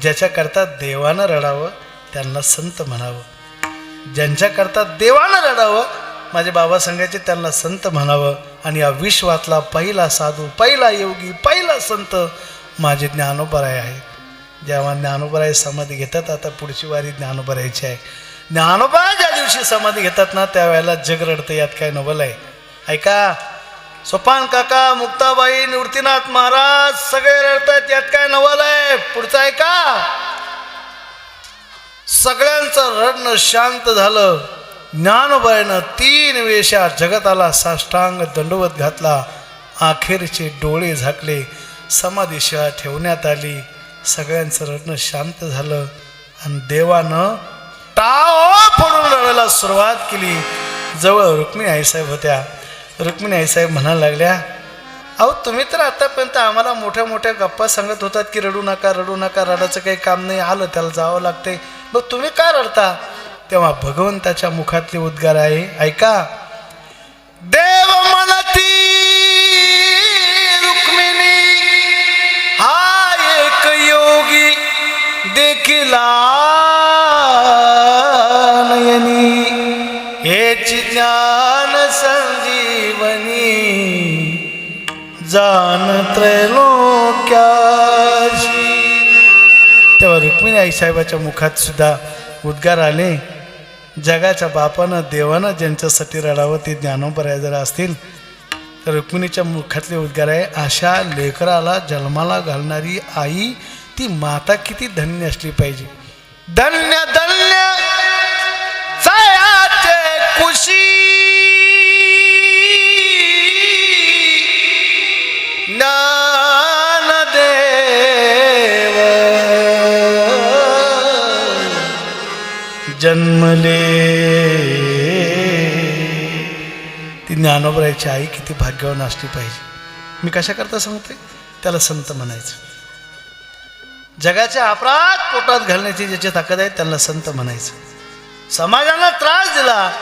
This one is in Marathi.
ज्याच्याकरता देवानं रडावं त्यांना संत म्हणावं. ज्यांच्याकरता देवानं रडावं माझे बाबा सांगायचे त्यांना संत म्हणावं. आणि या विश्वातला पहिला साधू पहिला योगी पहिला संत माझे ज्ञानोबराय आहेत. जेव्हा ज्ञानोबराय समाधी घेतात आता पुढची वारी ज्ञानोबरायची आहे. ज्ञानोपराय ज्या दिवशी समाधी घेतात ना त्यावेळेला जग रडतं यात काय नवल आहे? ऐका सोपान काका मुक्ताबाई निवृत्तीनाथ महाराज सगळे रडतात यात काय नवल आहे? पुढचं ऐका सगळ्यांचं रडणं शांत झालं. ज्ञानोबाईनं तीन वेशा जगताला साष्टांग दंडवत घातला. अखेरचे डोळे झाकले. समाधीशिवाय ठेवण्यात आली. सगळ्यांचं रडणं शांत झालं. आणि देवानं टाव फोडून रडायला सुरुवात केली. जवळ रुक्मिणी आईसाहेब होत्या. रुक्मिणी आईसाहेब म्हणायला लागल्या अहो तुम्ही तर आतापर्यंत आम्हाला मोठ्या मोठ्या गप्पा सांगत होतात की रडू नका रडू नका रडायचं काही काम नाही आलं त्याला जावं लागते मग तुम्ही का रडता? तेव्हा भगवंताच्या मुखातले उद्गार आहे ऐका देव म्हणती रुक्मिणी हा एक योगी देखील नयनी हे ज्ञान जीवनी जाण त्रैलोक्याशी तेव्हा रुक्मिणी आईसाहेबाच्या मुखात सुद्धा उद्गार आले. जगाच्या बापानं देवानं ज्यांच्यासाठी रडावं ते ज्ञानोपराय जर असतील तर रुक्मिणीच्या मुखातले उद्गार आहे अशा लेकराला जन्माला घालणारी आई ती माता किती धन्य असली पाहिजे. धन्य धन्य! जन्मले ती ज्ञानोबरायची आई किती भाग्यवान असली पाहिजे. मी कशाकरता सांगते? त्याला संत म्हणायचं. जगाच्या अपराध पोटात घालण्याची ज्याची ताकद आहे त्याला संत म्हणायचं. समाजाला त्रास दिला